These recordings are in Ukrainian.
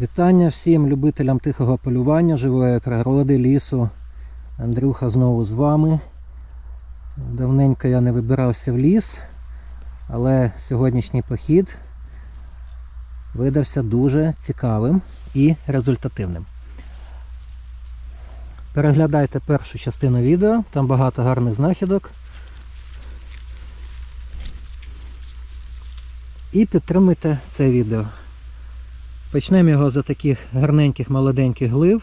Вітання всім любителям тихого полювання, живої природи, лісу. Андрюха знову з вами. Давненько я не вибирався в ліс, але сьогоднішній похід видався дуже цікавим і результативним. Переглядайте першу частину відео, там багато гарних знахідок. І підтримуйте це відео. Почнемо його за таких гарненьких молоденьких глив.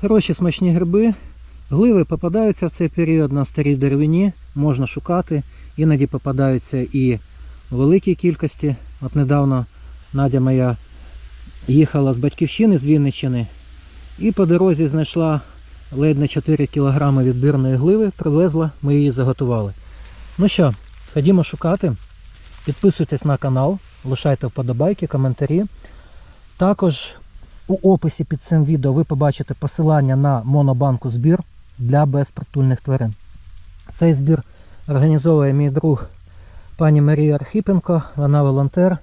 Хороші смачні гриби. Гливи попадаються в цей період на старій деревині, можна шукати. Іноді попадаються і в великій кількості. От недавно Надя моя їхала з батьківщини з Вінниччини і по дорозі знайшла ледь не 4 кг відбірної гливи, привезла, ми її заготували. Ну що, ходімо шукати. Підписуйтесь на канал, лишайте вподобайки, коментарі. Також у описі під цим відео ви побачите посилання на монобанку збір для безпритульних тварин. Цей збір організовує мій друг пані Марія Архипенко, вона волонтер,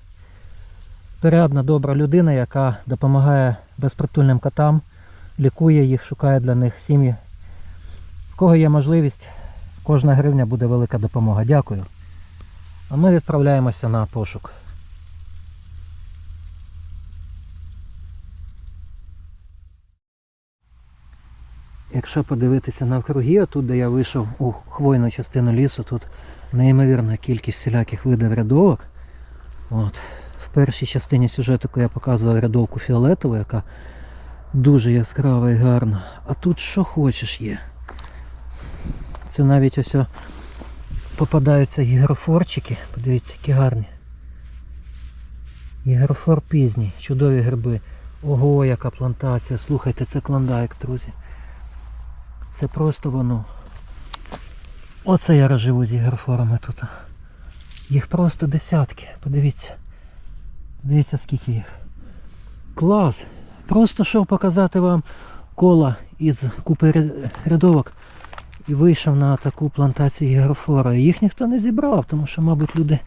порядна добра людина, яка допомагає безпритульним котам, лікує їх, шукає для них сім'ї. В кого є можливість, кожна гривня буде велика допомога. Дякую. А ми відправляємося на пошук. Якщо подивитися навкруги, тут де я вийшов у хвойну частину лісу, тут неймовірна кількість всіляких видів рядовок. От. В першій частині сюжетику я показував рядовку фіолетову, яка дуже яскрава і гарна. А тут що хочеш є. Це навіть ось попадаються гігрофорчики. Подивіться, які гарні. Гігрофор пізній, чудові гриби. Ого, яка плантація. Слухайте, це клондайк, друзі. Це просто воно. Оце я розживу з гігрофорами тут. Їх просто десятки. Подивіться. Дивіться, скільки їх. Клас! Просто йшов показати вам кола із купи рядовок і вийшов на таку плантацію гігрофора. Їх ніхто не зібрав, тому що, мабуть, люди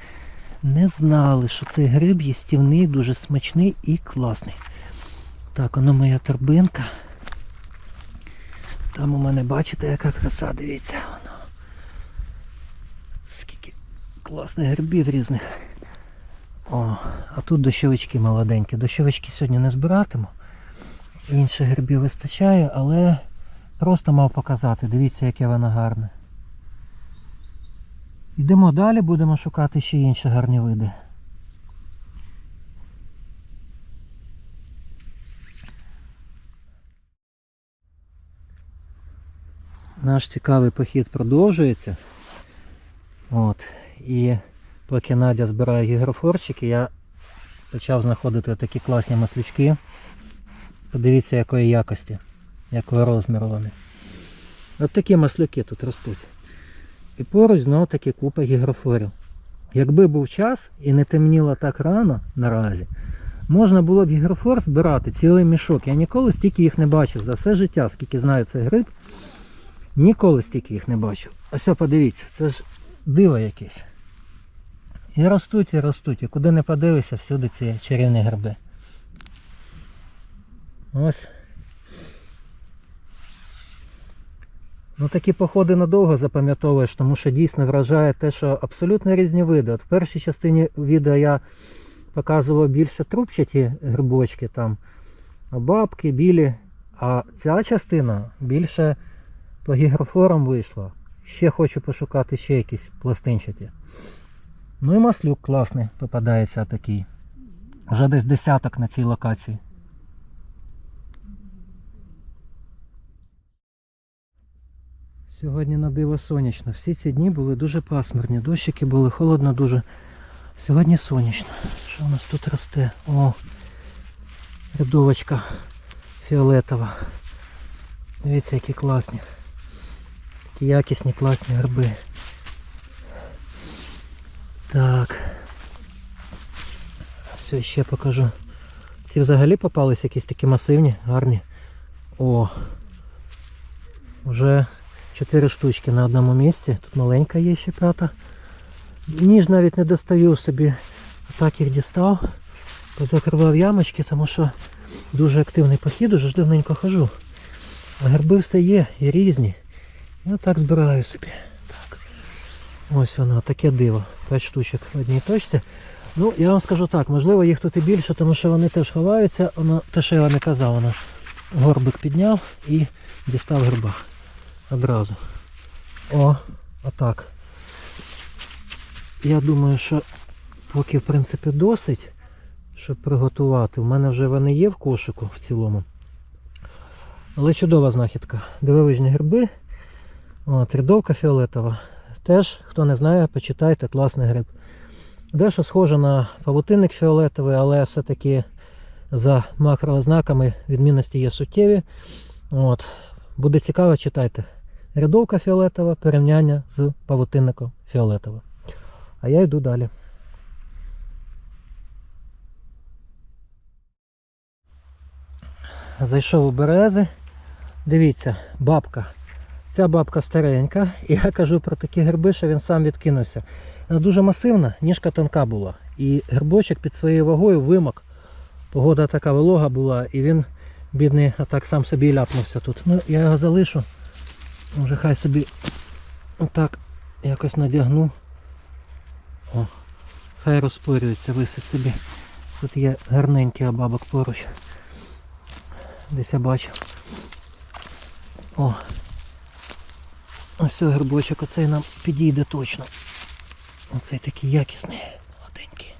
не знали, що цей гриб їстівний, дуже смачний і класний. Так, воно моя торбинка. Там у мене, бачите, яка краса, дивіться. Воно. Скільки класних грибів різних. О, а тут дощовички молоденькі. Дощовички сьогодні не збиратиму. Інших грибів вистачає, але просто мав показати. Дивіться, яке воно гарне. Йдемо далі, будемо шукати ще інші гарні види. Наш цікавий похід продовжується. От. І поки Надя збирає гігрофорчики, я почав знаходити такі класні маслючки. Подивіться, якої якості, якого розміру вони. От такі маслюки тут ростуть. І поруч знову таки купа гігрофорів. Якби був час і не темніло так рано наразі, можна було б гігрофор збирати цілий мішок. Я ніколи стільки їх не бачив. За все життя, скільки знаю цей гриб, ніколи стільки їх не бачив. Ось подивіться, це ж диво якесь. І ростуть, і ростуть. І куди не подивишся, всюди ці чарівні гриби. Ось. Ну такі походи надовго запам'ятовуєш, тому що дійсно вражає те, що абсолютно різні види. От в першій частині відео я показував більше трубчаті грибочки, там бабки, білі. А ця частина більше по гігрофорам вийшла. Ще хочу пошукати ще якісь пластинчаті. Ну і маслюк класний попадається такий. Вже десь десяток на цій локації. Сьогодні на диво сонячно. Всі ці дні були дуже пасмурні, дощики були, холодно дуже. Сьогодні сонячно. Що у нас тут росте? О, рядовочка фіолетова. Дивіться, які класні. Такі якісні, класні гриби. Так. Все, ще покажу. Ці взагалі попались якісь такі масивні, гарні. О! Вже 4 штучки на одному місці. Тут маленька є ще п'ята. Ніж навіть не достаю собі. Так їх дістав. позакривав ямочки, тому що дуже активний похід, уже ж давненько хожу. А гриби все є і різні. І отак збираю собі. Так. Ось воно, таке диво. 5 штучок в одній точці. Ну, я вам скажу так, можливо, їх тут і більше, тому що вони теж ховаються. Воно, те, що я вам і казав, воно горбик підняв і дістав гриба. Одразу. О, отак. Я думаю, що поки в принципі досить, щоб приготувати. У мене вже вони є в кошику в цілому. Але чудова знахідка. Дивовижні гриби. От, рядовка фіолетова. Теж, хто не знає, почитайте, класний гриб. Дещо схоже на павутинник фіолетовий, але все-таки за макроознаками відмінності є суттєві. От. Буде цікаво, читайте. Рядовка фіолетова, порівняння з павутинником фіолетовим. А я йду далі. Зайшов у берези. Дивіться, бабка. Ця бабка старенька, і я кажу про такі гриби, що він сам відкинувся. Вона дуже масивна, ніжка тонка була. І грибочок під своєю вагою вимок. Погода така волога була, і він, бідний, отак сам собі ляпнувся тут. Ну, я його залишу. Може хай собі отак якось надягну. О, хай розпорюється, висить собі. Тут є гарненький бабок поруч. Десь я бачив. О. Ось грибочок, оцей нам підійде точно. Оцей такий якісний, гладенький.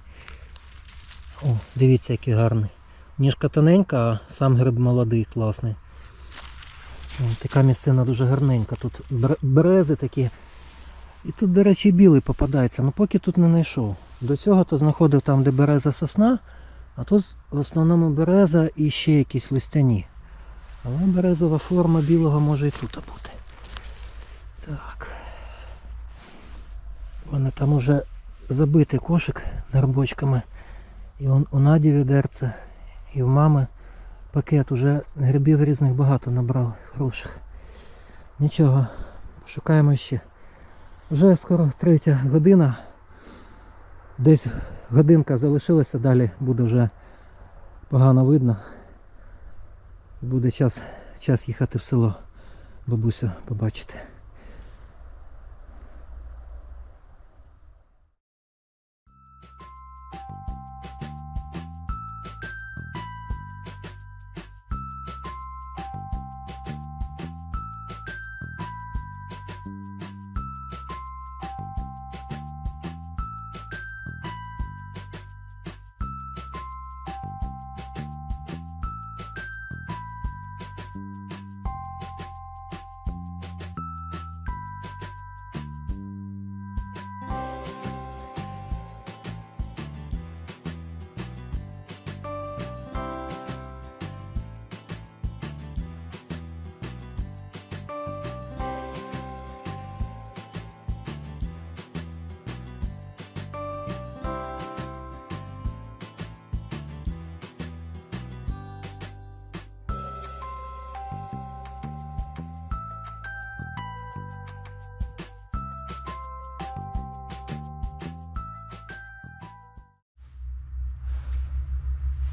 О, дивіться, який гарний. Ніжка тоненька, а сам гриб молодий, класний. Така місцина дуже гарненька. Тут берези такі. І тут, до речі, білий попадається, але поки тут не знайшов. До цього то знаходив там, де береза сосна, а тут в основному береза і ще якісь листяні. Але березова форма білого може і тут бути. Так. У мене там уже забитий кошик грибочками. І он, у Наді відерце, і в мами пакет. Уже грибів різних багато набрав хороших. Нічого, шукаємо ще. Вже скоро третя година. Десь годинка залишилася, далі буде вже погано видно. Буде час, час їхати в село бабусю побачити.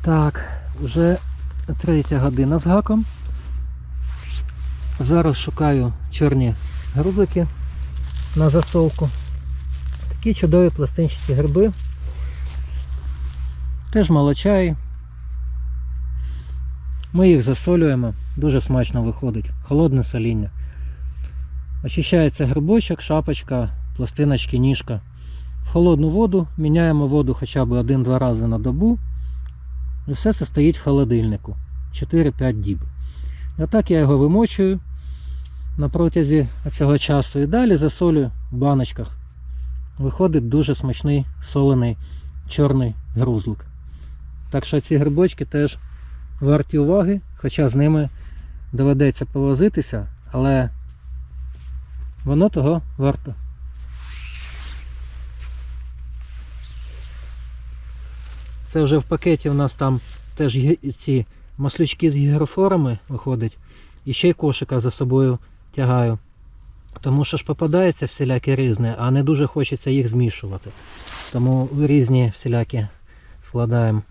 Так, вже третя година з гаком. Зараз шукаю чорні грузики на засолку. Такі чудові пластинчаті гриби. Теж молочай. Ми їх засолюємо, дуже смачно виходить. Холодне соління. Очищається грибочок, шапочка, пластиночки, ніжка. В холодну воду міняємо воду хоча б один-два рази на добу. І все це стоїть в холодильнику 4-5 діб. І отак я його вимочую на протязі цього часу і далі засолюю в баночках. Виходить дуже смачний солений чорний грузлик. Так що ці грибочки теж варті уваги, хоча з ними доведеться повозитися, але воно того варто. Це вже в пакеті у нас там теж ці маслючки з гігрофорами виходять. І ще й кошика за собою тягаю. Тому що ж попадається всіляке різне, а не дуже хочеться їх змішувати. Тому різні всілякі складаємо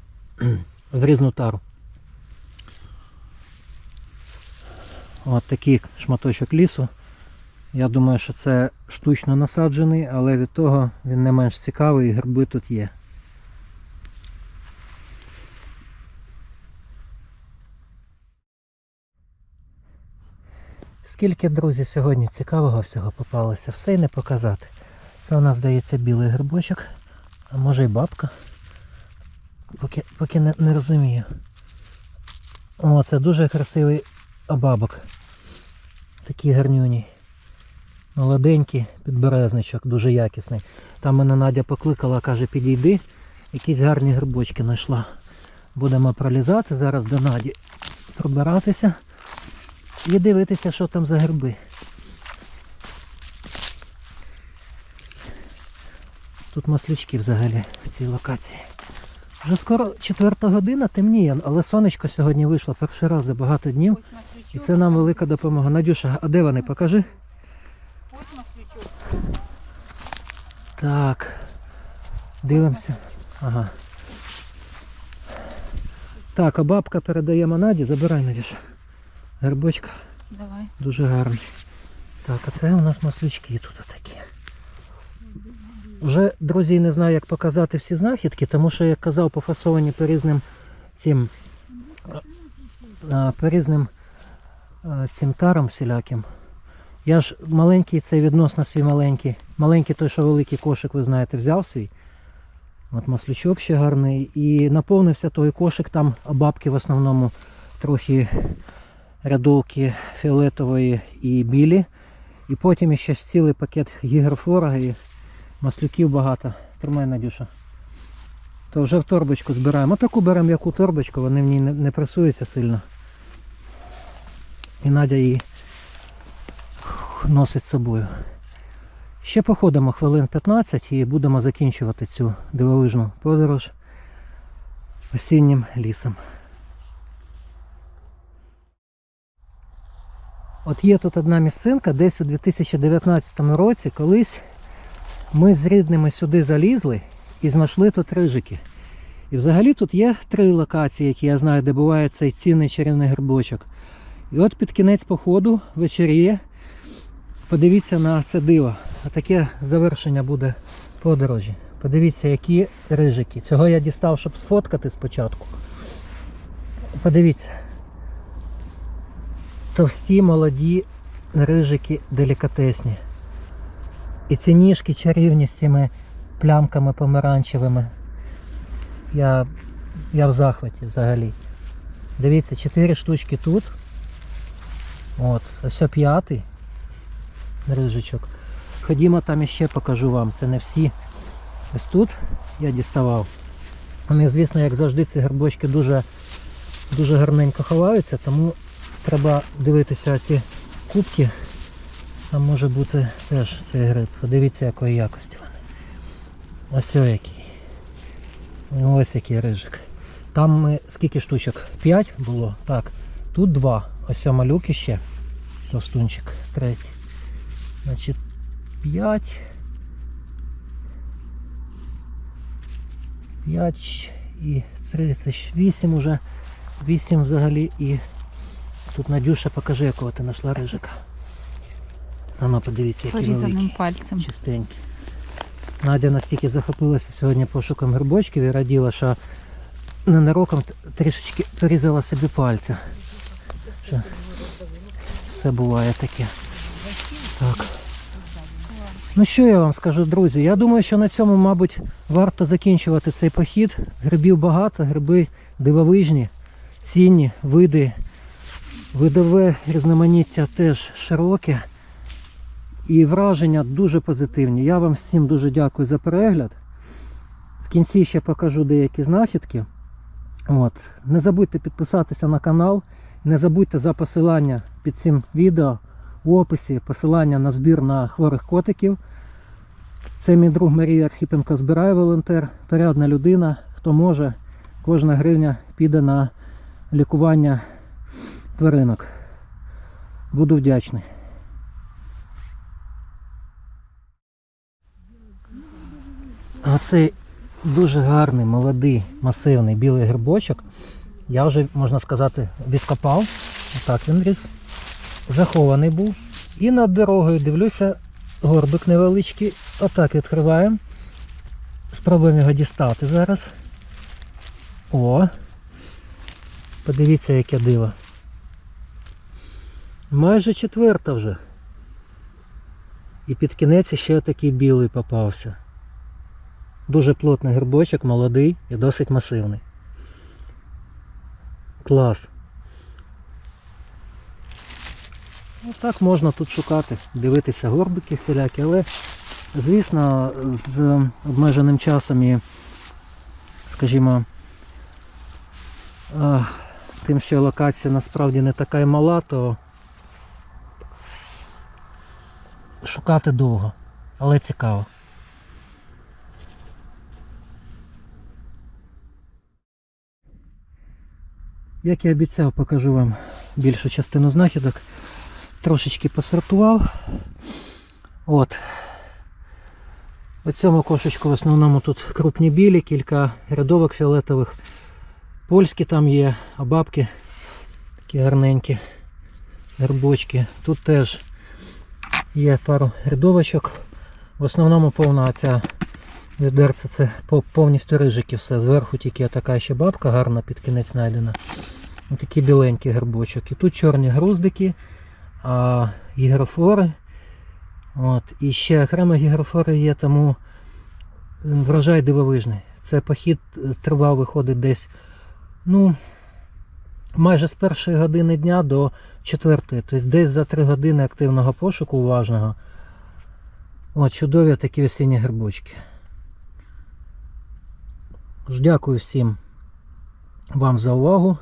в різну тару. От такий шматочок лісу. Я думаю, що це штучно насаджений, але від того він не менш цікавий і гриби тут є. Скільки, друзі, сьогодні цікавого всього попалося, все й не показати. Це у нас здається білий грибочок, а може й бабка. Поки, поки не, не розумію. О, це дуже красивий бабок. Такий гарнюній. Молоденький підберезничок, дуже якісний. Там мене Надя покликала, каже, підійди, якісь гарні грибочки знайшла. Будемо пролізати зараз до Наді, пробиратися і дивитися, що там за гриби. Тут маслючки взагалі в цій локації. Вже скоро четверта година темніє, але сонечко сьогодні вийшло перший раз за багато днів. І це нам велика допомога. Надюша, а де вони? Покажи. Ось маслючок. Так. Дивимося. Ага. Так, а бабка передаємо Наді, забирай Надюша. Гербочка Давай. дуже гарний. Так, а це у нас маслючки тут такі. Вже, друзі, не знаю, як показати всі знахідки, тому що, як казав, пофасовані по різним цим по різним цим тарам всіляким. Я ж маленький, цей відносно свій маленький. Маленький той, що великий кошик, ви знаєте, взяв свій. От маслючок ще гарний. І наповнився той кошик, там бабки в основному трохи рядовки фіолетової і білі. І потім ще цілий пакет гігрофлора і маслюків багато. Тримай, Надюша. То вже в торбочку збираємо. Таку беремо яку торбочку, вони в ній не пресуються сильно. І Надя її носить з собою. Ще походимо хвилин 15 і будемо закінчувати цю дивовижну подорож осіннім лісом. От є тут одна місцинка, десь у 2019 році колись ми з рідними сюди залізли і знайшли тут рижики. І взагалі тут є три локації, які я знаю, де буває цей цінний чарівний грибочок. І от під кінець походу вечеріє. Подивіться на це диво. А таке завершення буде подорожі. Подивіться, які рижики. Цього я дістав, щоб сфоткати спочатку. Подивіться. Товсті, молоді рижики делікатесні. І ці ніжки чарівні з цими плямками помаранчевими. Я, я в захваті взагалі. Дивіться, чотири штучки тут. От, ось п'ятий рижичок. Ходімо там іще покажу вам. Це не всі. Ось тут я діставав. Вони, звісно, як завжди, ці грибочки дуже, дуже гарненько ховаються, тому треба дивитися ці кубки. Там може бути теж цей гриб. Подивіться, якої якості вони. Ось який. Ось який рижик. Там ми скільки штучок? 5 було? Так. Тут два. Ось о малюк іще. Товстунчик. Третій. Значить 5. 5 і 3, це ж 8 уже. 8 взагалі і тут Надюша, покажи, якого ти знайшла рижика. А ну подивіться, Порізаним великий, пальцем. чистенький. Надя настільки захопилася сьогодні пошуком грибочків і раділа, що ненароком трішечки порізала собі пальця. Що все буває таке. Так. Ну що я вам скажу, друзі? Я думаю, що на цьому, мабуть, варто закінчувати цей похід. Грибів багато, гриби дивовижні, цінні, види, видове різноманіття теж широке. І враження дуже позитивні. Я вам всім дуже дякую за перегляд. В кінці ще покажу деякі знахідки. От. Не забудьте підписатися на канал. Не забудьте за посилання під цим відео у описі посилання на збір на хворих котиків. Це мій друг Марія Архіпенко збирає волонтер, порядна людина. Хто може, кожна гривня піде на лікування тваринок. Буду вдячний. А цей дуже гарний, молодий, масивний білий грибочок. Я вже, можна сказати, відкопав. Отак він ріс. Захований був. І над дорогою дивлюся, горбик невеличкий. Отак відкриваємо. Спробуємо його дістати зараз. О! Подивіться, яке диво. Майже четверта вже. І під кінець ще такий білий попався. Дуже плотний грибочок, молодий і досить масивний. Клас. Отак можна тут шукати, дивитися горбики всілякі, але звісно з обмеженим часом і, скажімо, тим, що локація насправді не така й мала, то шукати довго, але цікаво. Як і обіцяв, покажу вам більшу частину знахідок. Трошечки посортував. От. У цьому кошечку в основному тут крупні білі, кілька рядовок фіолетових. Польські там є, а бабки такі гарненькі гербочки. Тут теж є пару рядовочок. В основному повна ця відерце це повністю рижики все. Зверху тільки така ще бабка гарна під кінець знайдена. Такі біленькі гербочок. І тут чорні груздики, а, гігрофори. От. І ще окремо гігрофори є, тому врожай дивовижний. Це похід е, тривав, виходить десь ну, майже з першої години дня до четвертої. Тобто десь за три години активного пошуку уважного. От, чудові такі осінні грибочки. Тож Дякую всім вам за увагу.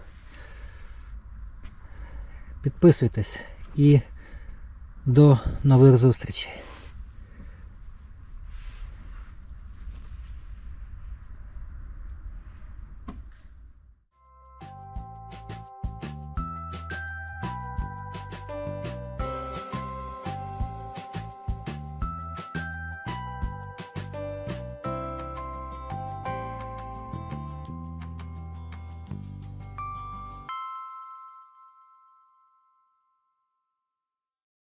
Підписуйтесь і до нових зустрічей.